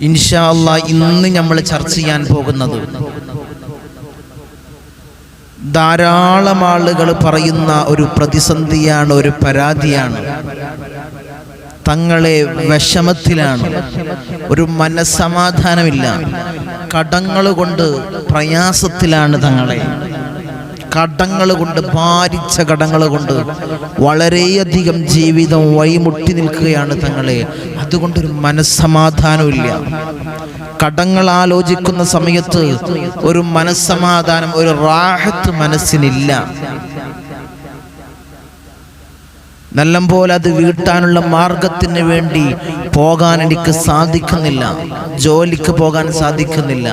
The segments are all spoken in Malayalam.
ഇൻഷാ അല്ലാ ഇന്ന് നമ്മൾ ചർച്ച ചെയ്യാൻ പോകുന്നത് ധാരാളം ആളുകൾ പറയുന്ന ഒരു പ്രതിസന്ധിയാണ് ഒരു പരാതിയാണ്. തങ്ങളെ വിഷമത്തിലാണ്. ഒരു മനസ്സമാധാനമില്ല. കടങ്ങൾ കൊണ്ട് പ്രയാസത്തിലാണ് തങ്ങളെ. കടങ്ങൾ കൊണ്ട് ഭാരിച്ച കടങ്ങൾ കൊണ്ട് വളരെയധികം ജീവിതം വഴിമുട്ടി നിൽക്കുകയാണ് തങ്ങളെ. അതുകൊണ്ടൊരു മനസ്സമാധാനമില്ല കടങ്ങൾ ആലോചിക്കുന്ന സമയത്ത് ഒരു മനസ്സമാധാനം ഒരു റാഹത്ത് മനസ്സിനില്ല. നല്ലപോലെ അത് വീട്ടാനുള്ള മാർഗത്തിന് വേണ്ടി പോകാൻ എനിക്ക് സാധിക്കുന്നില്ല. ജോലിക്ക് പോകാൻ സാധിക്കുന്നില്ല.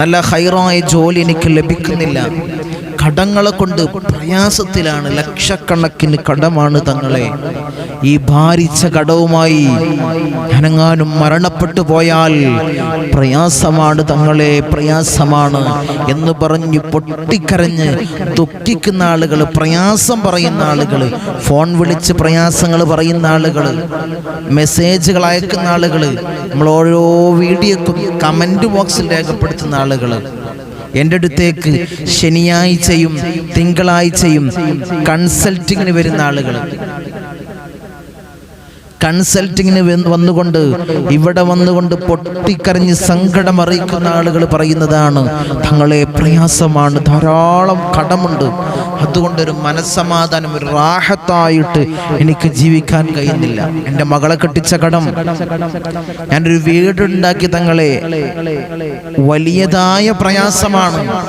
നല്ല ഹൈറായ ജോലി എനിക്ക് ലഭിക്കുന്നില്ല. കടങ്ങളെ കൊണ്ട് പ്രയാസത്തിലാണ് ലക്ഷക്കണക്കിന് കടമാണ് തങ്ങളെ. ഈ ഭാരിച്ച കടവുമായി അനങ്ങാനും മരണപ്പെട്ടു പോയാൽ പ്രയാസമാണ് തങ്ങളെ പ്രയാസമാണ് എന്ന് പറഞ്ഞ് പൊട്ടിക്കരഞ്ഞ് ദുഃഖിക്കുന്ന ആളുകൾ പ്രയാസം പറയുന്ന ആളുകൾ ഫോൺ വിളിച്ച് പ്രയാസങ്ങൾ പറയുന്ന ആളുകൾ മെസ്സേജുകൾ അയക്കുന്ന ആളുകൾ നമ്മൾ ഓരോ വീഡിയോക്കും കമന്റ് ബോക്സിൽ രേഖപ്പെടുത്തുന്ന ആളുകൾ എന്റെ അടുത്തേക്ക് ശനിയാഴ്ചയും തിങ്കളാഴ്ചയും കൺസൾട്ടിങ്ങിന് വരുന്ന ആളുകൾ. കൺസൾട്ടിങ്ങിന് വന്നുകൊണ്ട് ഇവിടെ വന്നുകൊണ്ട് പൊട്ടിക്കരഞ്ഞ് സങ്കടം അറിയിക്കുന്ന ആളുകൾ പറയുന്നതാണ് തങ്ങളെ പ്രയാസമാണ് ധാരാളം കടമുണ്ട്. അതുകൊണ്ടൊരു മനസ്സമാധാനം ഒരു റാഹത്തായിട്ട് എനിക്ക് ജീവിക്കാൻ കഴിയുന്നില്ല. എന്റെ മകളെ കെട്ടിച്ച കടം. ഞാനൊരു വീടുണ്ടാക്കി തങ്ങളെ. വലിയതായ പ്രയാസമാണ്.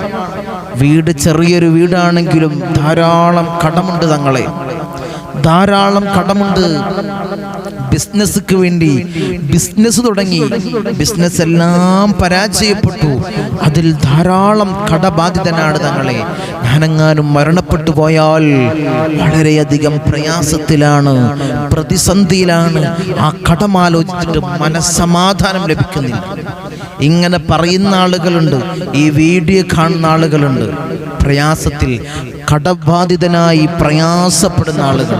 വീട് ചെറിയൊരു വീടാണെങ്കിലും ധാരാളം കടമുണ്ട് തങ്ങളെ. ധാരാളം കടമുണ്ട്. ബിസിനസ്ക്ക് വേണ്ടി ബിസിനസ് തുടങ്ങി. ബിസിനസ് എല്ലാം പരാജയപ്പെട്ടു. അതിൽ ധാരാളം കടബാധിതനാണ് തങ്ങളെ. ഞാനെങ്ങാനും മരണപ്പെട്ടു പോയാൽ വളരെയധികം പ്രയാസത്തിലാണ് പ്രതിസന്ധിയിലാണ്. ആ കടമാലോചിച്ചിട്ട് മനസ്സമാധാനം ലഭിക്കുന്നില്ല. ഇങ്ങനെ പറയുന്ന ആളുകളുണ്ട് ഈ വീഡിയോ കാണുന്ന ആളുകളുണ്ട്. പ്രയാസത്തിൽ കടബാധിതനായി പ്രയാസപ്പെടുന്ന ആളുകൾ.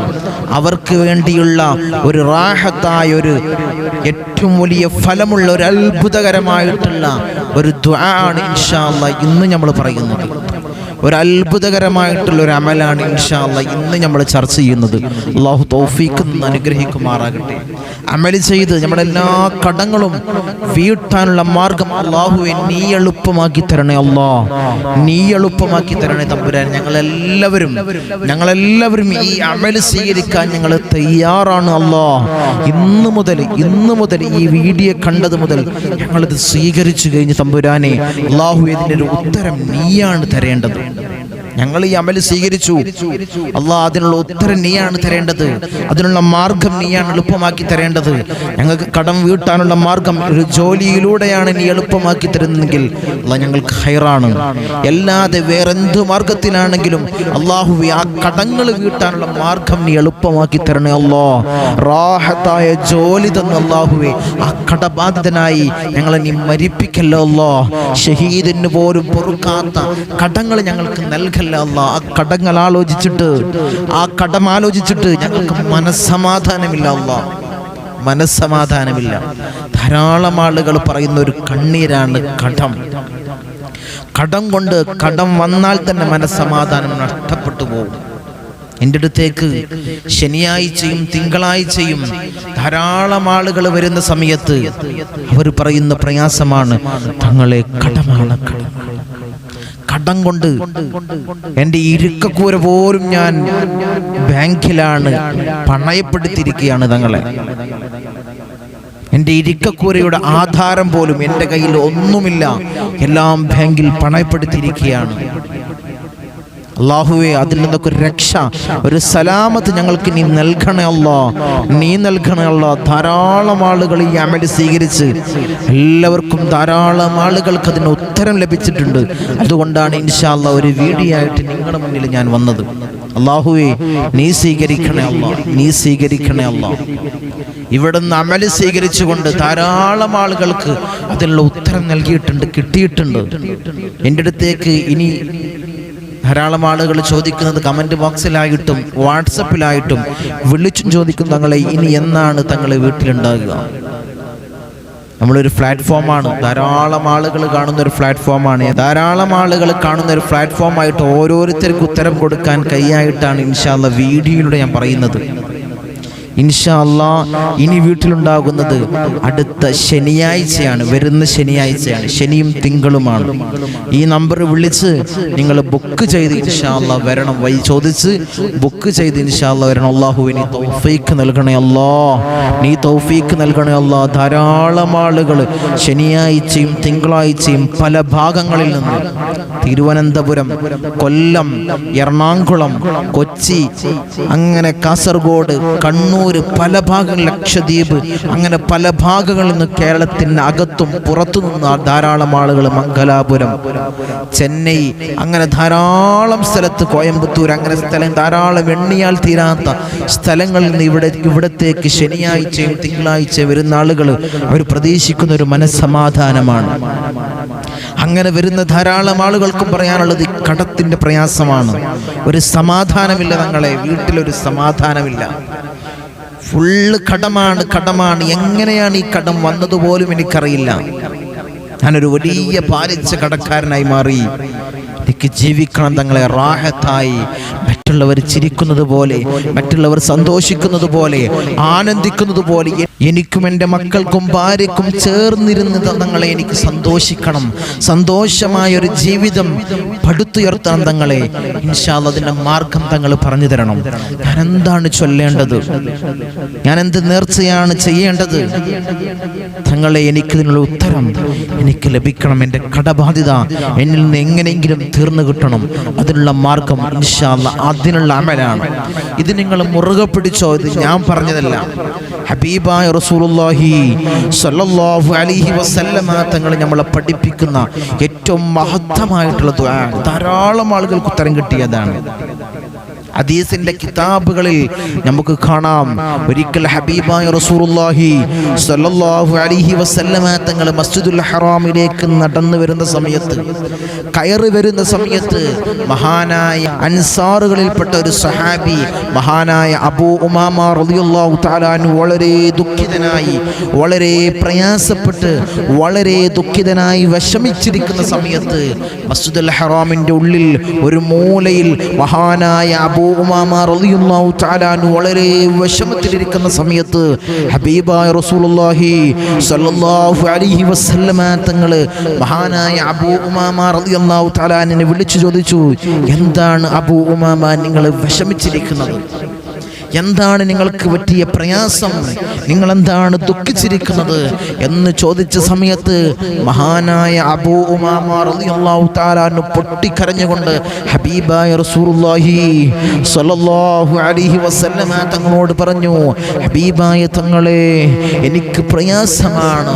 അവർക്ക് വേണ്ടിയുള്ള ഒരു റാഹത്തായ ഒരു ഏറ്റവും വലിയ ഫലമുള്ള ഒരു അത്ഭുതകരമായിട്ടുള്ള ഒരു ദ്വാണ് ഇൻഷാ ഇൻഷാല്ല ഇന്ന് നമ്മൾ പറയുന്നത്. ഒരു അത്ഭുതകരമായിട്ടുള്ള ഒരു അമലാണ് ഇൻഷാല്ല ഇന്ന് നമ്മൾ ചർച്ച ചെയ്യുന്നത്. അള്ളാഹു തോഫീക്ക് അനുഗ്രഹിക്കുമാറാകട്ടെ. അമൽ ചെയ്ത് നമ്മുടെ എല്ലാ കടങ്ങളും വീട്ടാനുള്ള മാർഗം അള്ളാഹുവെ നീ എളുപ്പമാക്കി തരണേ അള്ളാ നീ എളുപ്പമാക്കി തരണേ തമ്പുരാൻ ഞങ്ങളെല്ലാവരും ഞങ്ങളെല്ലാവരും ഈ അമൽ സ്വീകരിക്കാൻ ഞങ്ങൾ തയ്യാറാണ് അള്ളാ ഇന്ന് മുതൽ ഇന്ന് മുതൽ ഈ വീഡിയോ കണ്ടത് മുതൽ ഞങ്ങളിത് സ്വീകരിച്ചു കഴിഞ്ഞ് തമ്പുരാനെ. അള്ളാഹു ഇതിന്റെ ഒരു ഉത്തരം നീയാണ് തരേണ്ടത്. ഞങ്ങൾ ഈ അമൽ സ്വീകരിച്ചു. അള്ളാഹ് അതിനുള്ള ഉത്തരം നീയാണ് തരേണ്ടത്. അതിനുള്ള മാർഗം നീയാണ് എളുപ്പമാക്കി തരേണ്ടത്. ഞങ്ങൾക്ക് കടം വീട്ടാനുള്ള മാർഗം ഒരു ജോലിയിലൂടെയാണ് നീ എളുപ്പമാക്കി തരുന്നതെങ്കിൽ അള്ളാഹ് ഞങ്ങൾക്ക് ഹൈറാണ്. അല്ലാതെ വേറെന്ത് മാർഗത്തിലാണെങ്കിലും അള്ളാഹു ആ കടങ്ങൾ വീട്ടാനുള്ള മാർഗം നീ എളുപ്പമാക്കി തരണേ അല്ലോ റാഹത്തായ ജോലി തന്ന അള്ളാഹുവെ. ആ കടബാധിതനായി ഞങ്ങളെ നീ മരിപ്പിക്കല്ലോ അല്ലോ ഷഹീദിന് പോലും പൊറുക്കാത്ത കടങ്ങൾ ഞങ്ങൾക്ക് കടങ്ങൾ ആലോചിച്ചിട്ട് ആ കടം ആലോചിച്ചിട്ട് ഞങ്ങൾക്ക് മനസ്സമാധാനമില്ല അല്ല മനസ്സമാധാനമില്ല. ധാരാളം ആളുകൾ പറയുന്ന ഒരു കണ്ണീരാണ് കടം. കടം കൊണ്ട് കടം വന്നാൽ തന്നെ മനസ്സമാധാനം നഷ്ടപ്പെട്ടു പോകും. എന്റെ അടുത്തേക്ക് ശനിയാഴ്ചയും തിങ്കളാഴ്ചയും ധാരാളം ആളുകൾ വരുന്ന സമയത്ത് അവർ പറയുന്ന പ്രയാസമാണ് തങ്ങളെ കടമാണ് കടം കടം കൊണ്ട് എന്റെ ഇരുക്കക്കൂര പോലും ഞാൻ ബാങ്കിലാണ് പണയപ്പെടുത്തിയിരിക്കുകയാണ് തങ്ങളെ. എന്റെ ഇരിക്കക്കൂരയുടെ ആധാരം പോലും എന്റെ കയ്യിൽ ഒന്നുമില്ല. എല്ലാം ബാങ്കിൽ പണയപ്പെടുത്തിയിരിക്കുകയാണ്. അള്ളാഹുവെ അതിൽ നിന്നൊക്കെ ഒരു രക്ഷ ഒരു സലാമത്ത് ഞങ്ങൾക്ക് നീ നൽകണേ നീ നൽകണേ ധാരാളം ആളുകൾ ഈ അമൽ സ്വീകരിച്ച് എല്ലാവർക്കും ധാരാളം ആളുകൾക്ക് അതിന് ഉത്തരം ലഭിച്ചിട്ടുണ്ട്. അതുകൊണ്ടാണ് ഇൻഷാല്ല ഒരു വീഡിയോ ആയിട്ട് നിങ്ങളുടെ മുന്നിൽ ഞാൻ വന്നത്. അള്ളാഹുവെ നീ സ്വീകരിക്കണേ അല്ലോ. നീ സ്വീകരിക്കണേ അല്ലോ. ഇവിടുന്ന് അമൽ സ്വീകരിച്ചുകൊണ്ട് ധാരാളം ആളുകൾക്ക് അതിനുള്ള ഉത്തരം നൽകിയിട്ടുണ്ട് കിട്ടിയിട്ടുണ്ട്. എന്റെ അടുത്തേക്ക് ഇനി ധാരാളം ആളുകൾ ചോദിക്കുന്നത് കമന്റ് ബോക്സിലായിട്ടും വാട്സപ്പിലായിട്ടും വിളിച്ചും ചോദിക്കും തങ്ങളെ ഇനി എന്നാണ് തങ്ങളെ വീട്ടിലുണ്ടാകുക നമ്മളൊരു പ്ലാറ്റ്ഫോമാണ് ധാരാളം ആളുകൾ കാണുന്ന ഒരു പ്ലാറ്റ്ഫോമാണ് ധാരാളം ആളുകൾ കാണുന്ന ഒരു പ്ലാറ്റ്ഫോമായിട്ട് ഓരോരുത്തർക്കും ഉത്തരം കൊടുക്കാൻ കൈയായിട്ടാണ് ഇൻഷാല്ല വീഡിയോയിലൂടെ ഞാൻ പറയുന്നത്. ഇൻഷാ ഇനി വീട്ടിലുണ്ടാകുന്നത് അടുത്ത ശനിയാഴ്ചയാണ് വരുന്ന ശനിയാഴ്ചയാണ്. ശനിയും തിങ്കളുമാണ്. ഈ നമ്പർ വിളിച്ച് നിങ്ങൾ ബുക്ക് ചെയ്ത് ഇൻഷാ വരണം. വൈ ചോദിച്ച് ബുക്ക് ചെയ്ത് ഇൻഷാ വരണം. അള്ളാഹു ഇനി തൗഫീക്ക് നൽകണേ അല്ലാ. നീ തൗഫീക്ക് നൽകണേ അല്ലാ. ധാരാളം ആളുകൾ ശനിയാഴ്ചയും തിങ്കളാഴ്ചയും പല ഭാഗങ്ങളിൽ നിന്ന് തിരുവനന്തപുരം കൊല്ലം എറണാകുളം കൊച്ചി അങ്ങനെ കാസർഗോഡ് കണ്ണൂർ പല ഭാഗങ്ങൾ ലക്ഷദ്വീപ്. അങ്ങനെ പല ഭാഗങ്ങളിൽ നിന്ന് കേരളത്തിന് അകത്തും പുറത്തു നിന്ന് ധാരാളം ആളുകൾ മംഗലാപുരം ചെന്നൈ അങ്ങനെ ധാരാളം സ്ഥലത്ത് കോയമ്പത്തൂർ അങ്ങനെ സ്ഥലം ധാരാളം എണ്ണിയാൽ തീരാത്ത സ്ഥലങ്ങളിൽ നിന്ന് ഇവിടെ ഇവിടത്തേക്ക് ശനിയാഴ്ചയും തിങ്കളാഴ്ച വരുന്ന ആളുകൾ അവർ പ്രതീക്ഷിക്കുന്ന ഒരു മനസ്സമാധാനമാണ്. അങ്ങനെ വരുന്ന ധാരാളം ആളുകൾക്കും പറയാനുള്ളത് ഈ കടത്തിന്റെ പ്രയാസമാണ്. ഒരു സമാധാനമില്ല തങ്ങളെ വീട്ടിലൊരു സമാധാനമില്ല. ഫുള്ള് കടമാണ് കടമാണ്. എങ്ങനെയാണ് ഈ കടം വന്നതുപോലും എനിക്കറിയില്ല. ഞാനൊരു വലിയ പാലിച്ച കടക്കാരനായി മാറി. എനിക്ക് ജീവിക്കണം തങ്ങളെ റാഹത്തായി. മറ്റുള്ളവർ ചിരിക്കുന്നത് പോലെ മറ്റുള്ളവർ സന്തോഷിക്കുന്നത് പോലെ ആനന്ദിക്കുന്നത് പോലെ എനിക്കും എന്റെ മക്കൾക്കും ഭാര്യക്കും ചേർന്നിരുന്ന് തങ്ങളെ എനിക്ക് സന്തോഷിക്കണം. സന്തോഷമായ ഒരു ജീവിതം പടുത്തുയർത്തണം തങ്ങളെ. ഇൻഷാൽ അതിന്റെ മാർഗം തങ്ങൾ പറഞ്ഞു തരണം. ഞാൻ എന്താണ് ചൊല്ലേണ്ടത്? ഞാൻ എന്ത് നേർച്ചയാണ് ചെയ്യേണ്ടത്? തങ്ങളെ എനിക്കിതിനുള്ള ഉത്തരം എനിക്ക് ലഭിക്കണം. എന്റെ കടബാധ്യത എന്നിൽ നിന്ന് എങ്ങനെയെങ്കിലും തീർന്നു കിട്ടണം. അതിനുള്ള മാർഗം ഇൻഷാല്ല അതിനുള്ള അമലാണ്. ഇത് നിങ്ങൾ മുറുകെ പിടിച്ചോ ഇത് ഞാൻ പറഞ്ഞതല്ല. ഹബീബായ റസൂലുള്ളാഹി സ്വല്ലല്ലാഹു അലൈഹി വസല്ലമ തങ്ങൾ നമ്മളെ പഠിപ്പിക്കുന്ന ഏറ്റവും മഹത്തമായിട്ടുള്ള ധാരാളം ആളുകൾക്ക് ഉത്തരം കിട്ടിയതാണ്. ഹദീസിന്റെ കിതാബുകളിൽ നമുക്ക് കാണാം. ഒരിക്കൽ ഹബീബായ റസൂറുല്ലാഹി സല്ലല്ലാഹു അലൈഹി വസല്ലമ തങ്ങൾ മസ്ജിദുൽ ഹറാമിലേക്ക് നടന്നു വരുന്ന സമയത്ത് കയറി വരുന്ന സമയത്ത് മഹാനായ അൻസാറുകളിൽപ്പെട്ട ഒരു സഹാബി മഹാനായ അബൂ ഉമാമ റളിയല്ലാഹു തആല അൻഹു വളരെ ദുഃഖിതനായി വളരെ പ്രയാസപ്പെട്ട് വളരെ ദുഃഖിതനായി വിഷമിച്ചിരിക്കുന്ന സമയത്ത് മസ്ജിദുൽ ഹറാമിന്റെ ഉള്ളിൽ ഒരു മൂലയിൽ മഹാനായ അബൂ ഉമാമ റളിയല്ലാഹു വളരെ വിഷമത്തിലിരിക്കുന്ന സമയത്ത് ഹബീബായ റസൂലുള്ളാഹി അലൈഹി വസല്ലമ മഹാനായ അബൂ ഉമാമ റളിയല്ലാഹു വിളിച്ചു ചോദിച്ചു എന്താണ് അബൂ ഉമാമ നിങ്ങൾ വിഷമിച്ചിരിക്കുന്നത്? എന്താണ് നിങ്ങൾക്ക് പറ്റിയ പ്രയാസം? നിങ്ങൾ എന്താണ് ദുഃഖിച്ചിരിക്കുന്നത്? എന്ന് ചോദിച്ച സമയത്ത് മഹാനായ അബൂ ഉമാമ റളിയല്ലാഹു തആല അൻഹു പൊട്ടിക്കരഞ്ഞുകൊണ്ട് ഹബീബായ അലൈഹി വസല്ലമ തങ്ങളോട് പറഞ്ഞു ഹബീബായ തങ്ങളെ എനിക്ക് പ്രയാസമാണ്.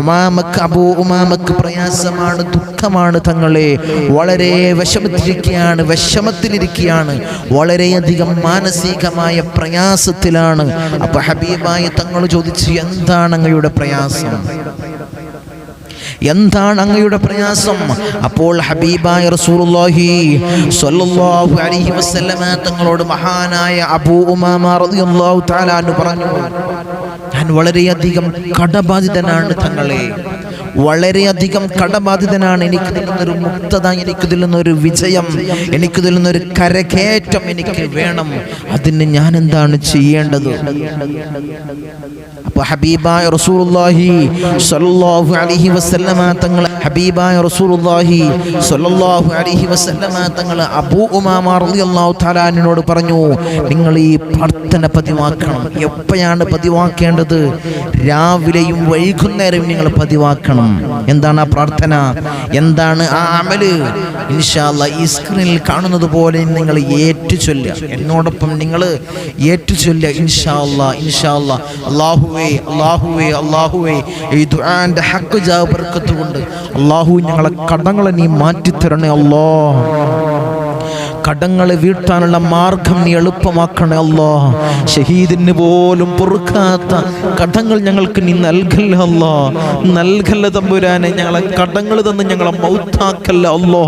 ഉമാമക്ക് അബൂ ഉമാമക്ക് പ്രയാസമാണ് ദുഃഖമാണ് തങ്ങളെ. വളരെ വിഷമത്തിരിക്കുകയാണ് വിഷമത്തിലിരിക്കുകയാണ് വളരെയധികം മാനസികമായ പ്രയാസത്തിലാണ്. അപ്പൊ ഹബീബായി തങ്ങൾ ചോദിച്ചു എന്താണ് അങ്ങയുടെ പ്രയാസം? എന്താണ് അങ്ങയുടെ പ്രയാസം? അപ്പോൾ ഹബീബായ റസൂലുള്ളാഹി സ്വല്ലല്ലാഹു അലൈഹി വസല്ലമ തങ്ങളോട് മഹാനായ അബൂ ഉമാമ റളിയല്ലാഹു തആല പറഞ്ഞു ഞാൻ വളരെയധികം കടബാധിതനാണ് തങ്ങളെ. വളരെയധികം കടബാധിതനാണ്. എനിക്കിതിൽ നിന്നൊരു മുക്തത എനിക്കിതിൽ നിന്നൊരു വിജയം എനിക്കിതിൽ നിന്നൊരു കരകയറ്റം എനിക്ക് വേണം. അതിന് ഞാൻ എന്താണ് ചെയ്യേണ്ടത്? അപ്പൊ ഹബീബായ റസൂലുള്ളാഹി സ്വല്ലല്ലാഹു അലൈഹി വസല്ലമ തങ്ങൾ ഹബീബായ റസൂലുള്ളാഹി സ്വല്ലല്ലാഹു അലൈഹി വസല്ലമ തങ്ങൾ അബൂ ഉമാമ റളിയല്ലാഹു തആലാനോട് പറഞ്ഞു നിങ്ങൾ ഈ പ്രാർത്ഥന പതിവാക്കണം. എപ്പോഴാണ് പതിവാക്കേണ്ടത്? രാവിലെയും വൈകുന്നേരവും നിങ്ങൾ പതിവാക്കണം. എന്താണ് ആ പ്രാർത്ഥന? എന്താണ് ആ അമൽ? ഇൻഷാല്ല ഈ സ്ക്രീനിൽ കാണുന്നത് പോലെ നിങ്ങൾ ഏറ്റു ചൊല്ലുക എന്നോടൊപ്പം നിങ്ങൾ ഏറ്റു ചൊല്ലുക ഇൻഷാല്ല ഇൻഷാല്ല അള്ളാഹുവേ അള്ളാഹുവേ അള്ളാഹുവേ ഈ ദുആന്റെ ഹക്ക് ജാബർക്കത്ത് കൊണ്ട് അള്ളാഹു ഞങ്ങളെ കടങ്ങളെ നീ മാറ്റിത്തരണേ അല്ലാ കടങ്ങളെ വീട്ടാനുള്ള മാർഗം നീ എളുപ്പമാക്കണേ അല്ലോ ഷഹീദിന് പോലും പൊറുക്കാത്ത കടങ്ങൾ ഞങ്ങൾക്ക് നീ നൽകല്ല അല്ലോ നൽകല്ല തമ്പുരാനെ ഞങ്ങളെ കടങ്ങൾ തന്ന് ഞങ്ങളെ മൗത്താക്കല്ല അല്ലോ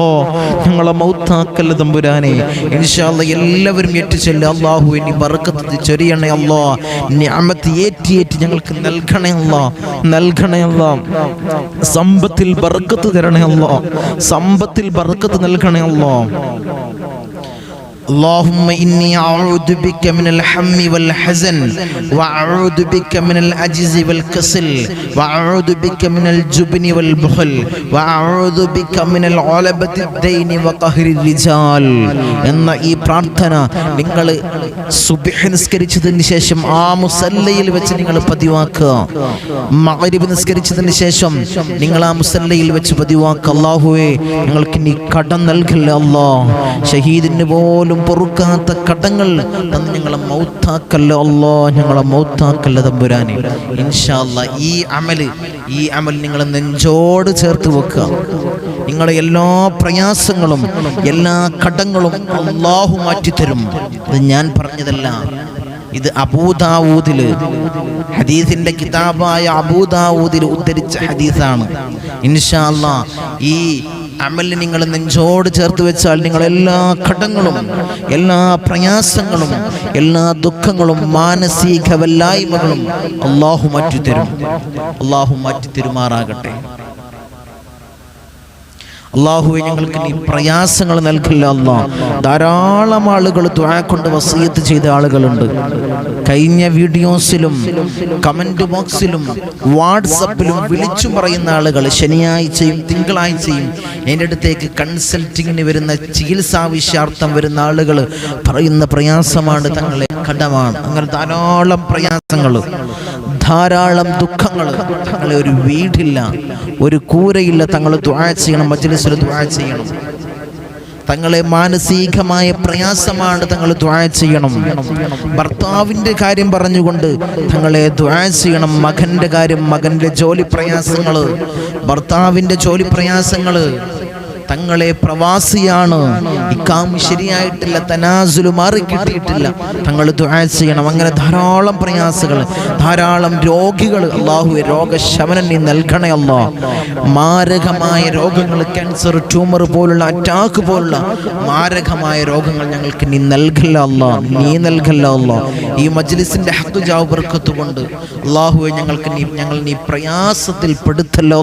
ഞങ്ങളെ മൗത്താക്കല്ല തമ്പുരാനെ. ഇൻഷാല്ല എല്ലാവരും ഏറ്റുചൊല്ല അള്ളാഹു ഇനി ബർക്കത്ത് ചൊരിയണേ അല്ലോ ഞാമത്ത് ഏറ്റി ഏറ്റി ഞങ്ങൾക്ക് നൽകണേ അല്ലോ നൽകണേ അല്ലോ സമ്പത്തിൽ ബർക്കത്ത് തരണേ അല്ലോ സമ്പത്തിൽ ബർക്കത്ത് നൽകണേ അല്ലോ اللهم إني أعوذ بك من الهم والحزن وأعوذ بك من العجز والكسل وأعوذ بك من الجبن والبخل وأعوذ بك من الغلبة الدين وقهر الرجال എന്ന ഈ പ്രാർത്ഥന നിങ്ങൾ സുബിഹ് നിസ്കരിച്ചതിന് ശേഷം ആ മുസല്ലയിൽ വെച്ച് നിങ്ങൾ പതിവാക്കുക മഗ്രിബ് നിസ്കരിച്ചതിന് ശേഷം നിങ്ങൾ ആ മുസല്ലയിൽ വെച്ച് പതിവാക്കുക അല്ലാഹുവേ ഞങ്ങൾക്ക് നീ കടം നൽകല്ലേ അല്ലാ ഷഹീദിന് പോലും പൊറുക്കാത്ത കടങ്ങൾ തന്ന് ഞങ്ങളെ മൗത്താക്കല്ല? അല്ലോ ഞങ്ങളെ മൗത്താക്കല്ല തമ്പുരാനെ? ഇൻഷാല്ല ഈ അമൽ ഈ അമൽ നിങ്ങളെ നെഞ്ചോട് ചേർത്ത് വെക്കുക. നിങ്ങളെ എല്ലാ പ്രയാസങ്ങളും എല്ലാ കടങ്ങളും അള്ളാഹു മാറ്റിത്തരും. അത് ഞാൻ പറഞ്ഞതല്ല. ഇത് അബൂദാവൂദിൽ ഹദീസിന്റെ കിതാബായ അബൂദാവൂദിൽ ഉദ്ധരിച്ച ഹദീസാണ്. ഇൻഷാല്ല ഈ അമലിന് നിങ്ങൾ നെഞ്ചോട് ചേർത്ത് വെച്ചാൽ നിങ്ങൾ എല്ലാ ഘടങ്ങളും എല്ലാ പ്രയാസങ്ങളും എല്ലാ ദുഃഖങ്ങളും മാനസിക വല്ലായ്മകളും അള്ളാഹു മാറ്റിത്തരും. അള്ളാഹു മാറ്റിത്തരുമാറാകട്ടെ. അള്ളാഹുവെ ഞങ്ങൾക്ക് നീ പ്രയാസങ്ങൾ നൽകില്ല അല്ലാ ധാരാളം ആളുകൾ കൊണ്ട് വസീയത്ത് ചെയ്ത ആളുകളുണ്ട്. കഴിഞ്ഞ വീഡിയോസിലും കമന്റ് ബോക്സിലും വാട്സപ്പിലും വിളിച്ചു പറയുന്ന ആളുകൾ ശനിയാഴ്ചയും തിങ്കളാഴ്ചയും എന്റെ അടുത്തേക്ക് കൺസൾട്ടിങ്ങിന് വരുന്ന ചികിത്സാവശ്യാർത്ഥം വരുന്ന ആളുകൾ പറയുന്ന പ്രയാസമാണ് തങ്ങളെ കടമാണ് അങ്ങനെ ധാരാളം പ്രയാസങ്ങൾ. ധാരാളം ദുഃഖങ്ങൾ തങ്ങളെ ഒരു വീടില്ല ഒരു കൂരയില്ല തങ്ങൾ ദുഴ ചെയ്യണം മജ്ലിസിൽ ദുഴ ചെയ്യണം. തങ്ങളെ മാനസികമായ പ്രയാസമാണ് തങ്ങൾ ദ്വാ ചെയ്യണം. ഭർത്താവിന്റെ കാര്യം പറഞ്ഞുകൊണ്ട് തങ്ങളെ ദ്വാ ചെയ്യണം. മകന്റെ കാര്യം മകന്റെ ജോലി പ്രയാസങ്ങൾ ഭർത്താവിന്റെ ജോലി പ്രയാസങ്ങൾ തങ്ങളെ പ്രവാസിയാണ്. ഇക്കാം ശരിയായിട്ടില്ല തനാസുലു മാറി കിട്ടിയിട്ടില്ല. തങ്ങൾ ദുആ ചെയ്യണം. അങ്ങനെ ധാരാളം പ്രയാസങ്ങൾ ധാരാളം രോഗികൾ അള്ളാഹു രോഗശമനം നീ നൽകണേ മാരകമായ രോഗങ്ങൾ ക്യാൻസർ ട്യൂമർ പോലുള്ള അറ്റാക്ക് പോലുള്ള മാരകമായ രോഗങ്ങൾ ഞങ്ങൾക്ക് നീ നൽകല്ല അല്ലോ നീ നൽകല്ല അല്ലോ ഈ മജ്ലിസിന്റെ ഹത്തുജാവ് ബർക്കത്ത് കൊണ്ട് അള്ളാഹുവെ ഞങ്ങൾക്ക് നീ ഞങ്ങൾ നീ പ്രയാസത്തിൽ പെടുത്തല്ലോ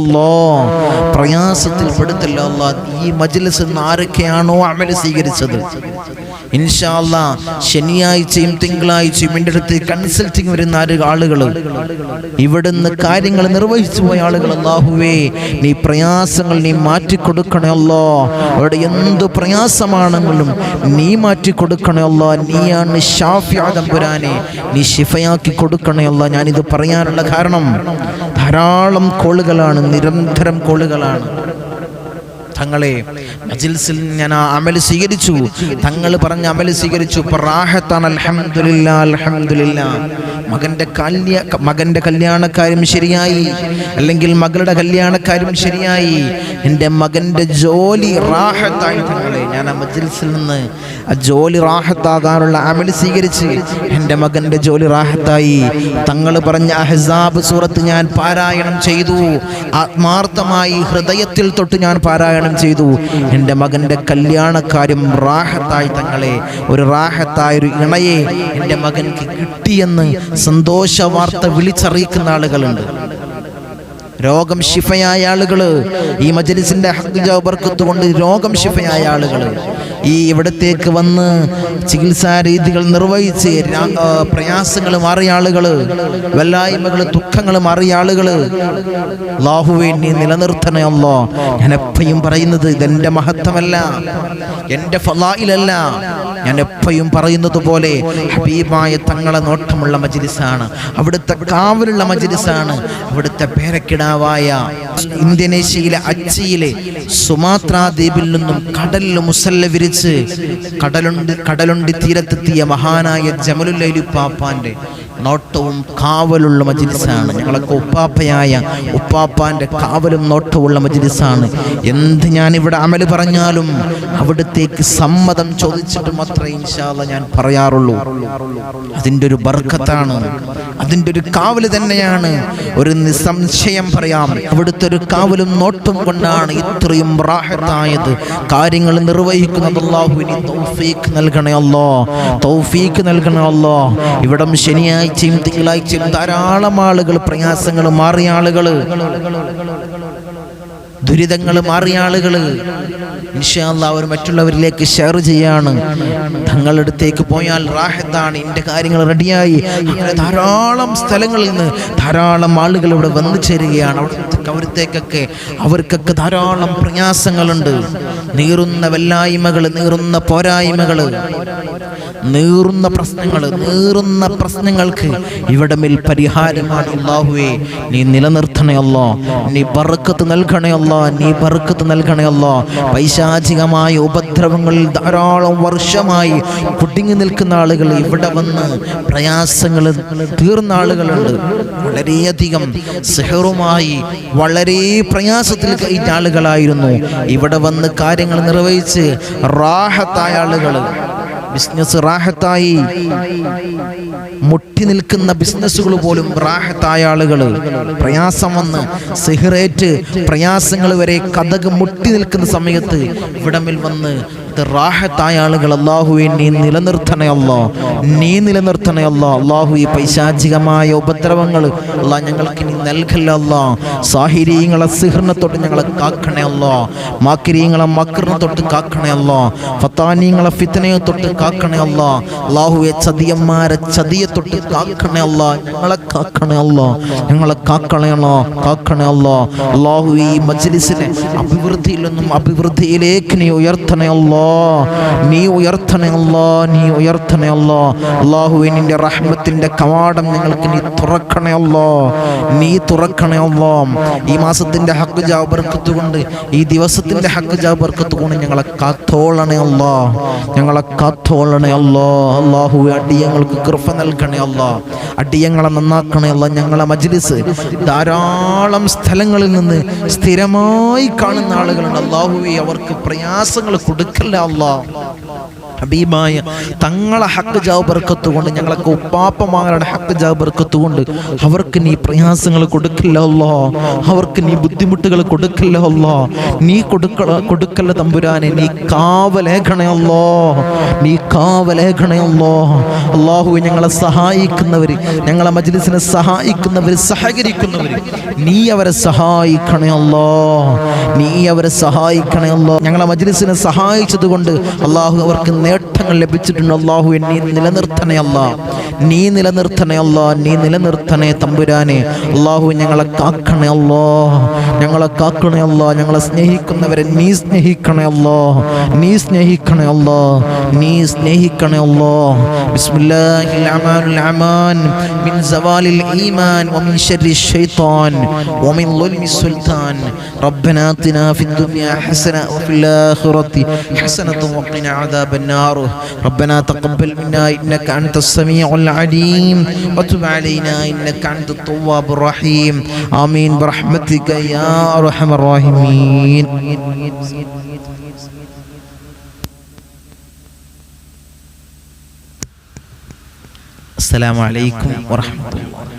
പ്രയാസത്തിൽ പെടുത്തല്ലോ അല്ലോ ഈ മജ്ലിസ് നിന്ന് ആരൊക്കെയാണോ അമൽ സ്വീകരിച്ചത്? ഇൻഷാല്ല ശനിയാഴ്ചയും തിങ്കളാഴ്ചയും എന്റെ അടുത്ത് കൺസൾട്ടിങ് വരുന്ന ആളുകൾ ഇവിടുന്ന് കാര്യങ്ങൾ നിർവഹിച്ചു പോയ ആളുകൾ അല്ലാഹുവേ നീ പ്രയാസങ്ങൾ നീ മാറ്റിക്കൊടുക്കണമല്ലോ അവിടെ എന്ത് പ്രയാസമാണെങ്കിലും നീ മാറ്റിക്കൊടുക്കണമല്ലോ നീയാണ് ഷാഫിയാദംപുരാനെ നീ ഷിഫയാക്കി കൊടുക്കണമല്ലോ ഞാനിത് പറയാനുള്ള കാരണം ധാരാളം കോളുകളാണ് നിരന്തരം കോളുകളാണ്. തങ്ങളെ മജിൽസിൽ ഞാൻ ആ അമൽ സ്വീകരിച്ചു. തങ്ങൾ പറഞ്ഞ അമൽ സ്വീകരിച്ചു. ഇപ്പൊ റാഹത്താണ് അൽഹംദുലില്ലാ അൽഹംദുലില്ലാ. മകന്റെ കല്യ മകന്റെ കല്യാണക്കാരും ശരിയായി. അല്ലെങ്കിൽ മകളുടെ കല്യാണക്കാരും ശരിയായി. എന്റെ മകന്റെ ജോലി റാഹത്തായി തങ്ങളെ ഞാൻ ആ മജിൽസിൽ നിന്ന് ആ ജോലി റാഹത്താകാനുള്ള അമൽ സ്വീകരിച്ച് എന്റെ മകന്റെ ജോലി റാഹത്തായി. തങ്ങൾ പറഞ്ഞ അഹസാബ് സൂറത്ത് ഞാൻ പാരായണം ചെയ്തു. ആത്മാർത്ഥമായി ഹൃദയത്തിൽ തൊട്ട് ഞാൻ പാരായണം ചെയ്തു. എന്റെ മകന്റെ കല്യാണക്കാര്യം റാഹത്തായി തങ്ങളെ. ഒരു റാഹത്തായ ഒരു ഇണയെ എന്റെ മകൻക്ക് കിട്ടിയെന്ന് സന്തോഷ വാർത്ത വിളിച്ചറിയിക്കുന്ന ആളുകളുണ്ട്. രോഗം ശിഫയായ ആളുകൾ ഈ മജലിസിന്റെ ബർക്കത്ത് കൊണ്ട് രോഗം ശിഫയായ ആളുകൾ ഈ ഇവിടത്തേക്ക് വന്ന് ചികിത്സാ രീതികൾ നിർവഹിച്ച് പ്രയാസങ്ങൾ മാറിയ ആളുകൾ വല്ലായ്മകൾ ദുഃഖങ്ങൾ മാറിയ ആളുകൾ അല്ലാഹുവേ നീ നിലനിർത്തണമല്ലോ ഞാൻ എപ്പോഴും പറയുന്നത് ഇതെന്റെ മഹത്വമല്ല എന്റെ ഫലായിലല്ല. ഞാൻ എപ്പോഴും പറയുന്നത് പോലെ ഹബീബായ തങ്ങളെ നോട്ടമുള്ള മജിലിസാണ്. അവിടുത്തെ കാവലുള്ള മജിലിസാണ്. അവിടുത്തെ പേരക്കിടാവായ ഇന്തോനേഷ്യയിലെ അച്ചയിലെ സുമാത്ര ദ്വീപിൽ നിന്നും കടലിൽ മുസല്ല വിരിച്ച് കടലുണ്ട് കടലുണ്ടി തീരത്തെത്തിയ മഹാനായ ജമലുല്ലൈലു പാപ്പാന്റെ നോട്ടവും കാവലുള്ള മജിലിസാണ്. ഞങ്ങളൊക്കെ ഉപ്പാപ്പയായ ഉപ്പാപ്പാന്റെ കാവലും നോട്ടവുമുള്ള മജിലിസാണ്. എന്ത് ഞാൻ ഇവിടെ അമൽ പറഞ്ഞാലും അവിടത്തേക്ക് സമ്മതം ചോദിച്ചിട്ട് മാത്രമേ ഇൻഷാല്ല ഞാൻ പറയാറുള്ളൂ. അതിന്റെ ഒരു ബർക്കത്താണ്. അതിന്റെ ഒരു കാവൽ തന്നെയാണ്. ഒരു നിസ്സംശയം പറയാം. അവിടുത്തെ ഒരു കാവലും നോട്ടും കൊണ്ടാണ് ഇത്രയും റാഹത്തായത്. കാര്യങ്ങൾ നിർവഹിക്കുന്നത് തൗഫീഖ് നൽകണേ തൗഫീഖ് നൽകണേ ഇവിടം ശനിയാഴ്ചയും തിങ്കളാഴ്ചയും ധാരാളം ആളുകൾ പ്രയാസങ്ങൾ മാറിയ ആളുകൾ ദുരിതങ്ങൾ മാറിയ ആളുകൾ അവർ മറ്റുള്ളവരിലേക്ക് ഷെയർ ചെയ്യാണ്. തങ്ങളുടെ അടുത്തേക്ക് പോയാൽ റാഹത്താണ്. എന്റെ കാര്യങ്ങൾ റെഡിയായി. അങ്ങനെ ധാരാളം സ്ഥലങ്ങളിൽ നിന്ന് ധാരാളം ആളുകൾ ഇവിടെ വന്നു ചേരുകയാണ്. അവിടുത്തെ അവിടത്തേക്കൊക്കെ അവർക്കൊക്കെ ധാരാളം പ്രയാസങ്ങളുണ്ട്. നീറുന്ന വല്ലായ്മകൾ നീറുന്ന പോരായ്മകൾ നീറുന്ന പ്രശ്നങ്ങൾ നീറുന്ന പ്രശ്നങ്ങൾക്ക് ഇവിടമിൽ പരിഹാരമാണ് അല്ലാഹുവേ. നീ നിലനിർത്തണയല്ലോ നീ ബർക്കത്ത് നൽകണയല്ലോ നീ ബർക്കത്ത് നൽകണയല്ലോ പൈശാചികമായ ഉപദ്രവങ്ങളിൽ ധാരാളം വർഷമായി കുടുങ്ങി നിൽക്കുന്ന ആളുകൾ ഇവിടെ വന്ന് പ്രയാസങ്ങൾ തീർന്ന ആളുകളുണ്ട്. വളരെയധികം സെഹറുമായി വളരെ പ്രയാസത്തിൽ കഴിഞ്ഞ ആളുകളായിരുന്നു. ഇവിടെ വന്ന് കാര്യങ്ങൾ നിർവഹിച്ച് റാഹത്തായ ആളുകൾ. ബിസിനസ് റാഹത്തായി. മുട്ടി നിൽക്കുന്ന ബിസിനസ്സുകൾ പോലും റാഹത്തായ ആളുകൾ പ്രയാസം വന്ന് സിഹറേറ്റ് പ്രയാസങ്ങൾ വരെ കഥക് മുട്ടി നിൽക്കുന്ന സമയത്ത് ഇവിടമിൽ വന്ന് ഇത് റാഹത്തായ ആളുകൾ അള്ളാഹുവെ നീ നിലനിർത്തണയല്ലോ നീ നിലനിർത്തണയല്ലോ അള്ളാഹു ഈ പൈശാചികമായ ഉപദ്രവങ്ങൾ അള്ളാഹ് ഞങ്ങൾക്ക് നീ നൽകല്ലോ സാഹിരിയങ്ങളെ സിഹറിനെ തൊട്ട് ഞങ്ങളെ കാക്കണയല്ലോ മാക്കിരിയങ്ങളെ മക്കറിനെ തൊട്ട് കാക്കണേ അല്ലോ. ഫത്താനീങ്ങളെ ഫിത്തനയെ തൊട്ട് കാക്കണയല്ലോ അള്ളാഹുവെ ചതിയന്മാരെ ചതിയെ തൊട്ട് കാക്കണയല്ലോ ഞങ്ങളെ കാക്കണയല്ലോ ഞങ്ങളെ കാക്കണയല്ലോ കാക്കണയല്ലോ അള്ളാഹു ഈ മജ്ലിസിനെ അഭിവൃദ്ധിയിൽ നിന്നും അഭിവൃദ്ധിയിലേക്ക് നീ ഉയർത്തണേ അല്ലോ നീ ഉയർത്തണേ അല്ലോ നീ ഉയർത്തണേ അല്ലോ അള്ളാഹു നിന്റെ റഹ്മത്തിന്റെ കവാടം ഞങ്ങൾക്ക് നീ തുറക്കണേ അല്ലോ നീ തുറക്കണേ അല്ലോ ഈ മാസത്തിന്റെ ഹക്ക് ജാബർക്കത്ത് കൊണ്ട് ഈ ദിവസത്തിന്റെ ഹക്ക് ജാബർക്കത്ത് കൊണ്ട് ഞങ്ങളെ കാത്തോളണേ അല്ലോ ഞങ്ങളെ കാത്തോളണേ അല്ലോ അള്ളാഹു അടിയങ്ങൾക്ക് കൃപ നൽകണേ അല്ലോ അടിയങ്ങളെ നന്നാക്കണേ അല്ലോ ഞങ്ങളെ മജ്ലിസ് ധാരാളം സ്ഥലങ്ങളിൽ നിന്ന് സ്ഥിരമായി കാണുന്ന ആളുകളുണ്ട് അള്ളാഹുവെ അവർക്ക് പ്രയാസങ്ങൾ കൊടുക്കല്ല. അല്ലാ ഹബീബായ തങ്ങളെ ഹക്ക് ജാബർക്കത്ത് കൊണ്ട് ഞങ്ങളൊക്കെ ഉപ്പാപ്പമാരുടെ ഹക്ക് ജാബർക്കത്ത് ബർക്കത്ത് കൊണ്ട് അവർക്ക് നീ പ്രയാസങ്ങൾ കൊടുക്കില്ലല്ലോ അവർക്ക് നീ ബുദ്ധിമുട്ടുകൾ കൊടുക്കില്ലല്ലോ നീ കൊടുക്ക കൊടുക്കല്ല തമ്പുരാനെ നീ കാവലേഖണയല്ലോ നീ കാവലേഖണയല്ലോ അള്ളാഹു ഞങ്ങളെ സഹായിക്കുന്നവർ ഞങ്ങളെ മജ്ലിസിനെ സഹായിക്കുന്നവർ സഹകരിക്കുന്നവർ നീ അവരെ സഹായിക്കണയല്ലോ നീ അവരെ സഹായിക്കണയല്ലോ ഞങ്ങളെ മജ്ലിസിനെ സഹായിച്ചത് കൊണ്ട് അള്ളാഹു അവർക്ക് നേട്ടങ്ങൾ ലഭിച്ചിട്ടുണ്ട് അള്ളാഹു നീ നിലനിർത്തണേ അല്ല നീ നിലനിർത്തണേ അല്ല നീ നിലനിർത്തണേ തമ്പുരാനെ അള്ളാഹു ഞങ്ങളെ കാക്കണേ അല്ലോ ഞങ്ങളെ കാക്കണേ അല്ലോ ഞങ്ങളെ സ്നേഹിക്കുന്നവരെ നീ സ്നേഹിക്കണേ അല്ലോ നീ സ്നേഹിക്കണേ അല്ലോ നീ സ്നേഹിക്കണേ അല്ലോ ബിസ്മില്ലാഹിൽ അമാനുൽ അമാൻ മിൻ സവാലിൽ ഈമാൻ വമിൻ ശർരി الشيطان ومن ظلم السلطان ربنا آتنا في الدنيا حسنة وفي الآخرة حسنة وقنا عذاب النار ربنا تقبل منا إنك أنت السميع العليم وتب علينا إنك أنت التواب الرحيم آمين برحمتك يا أرحم الراحمين السلام عليكم ورحمة الله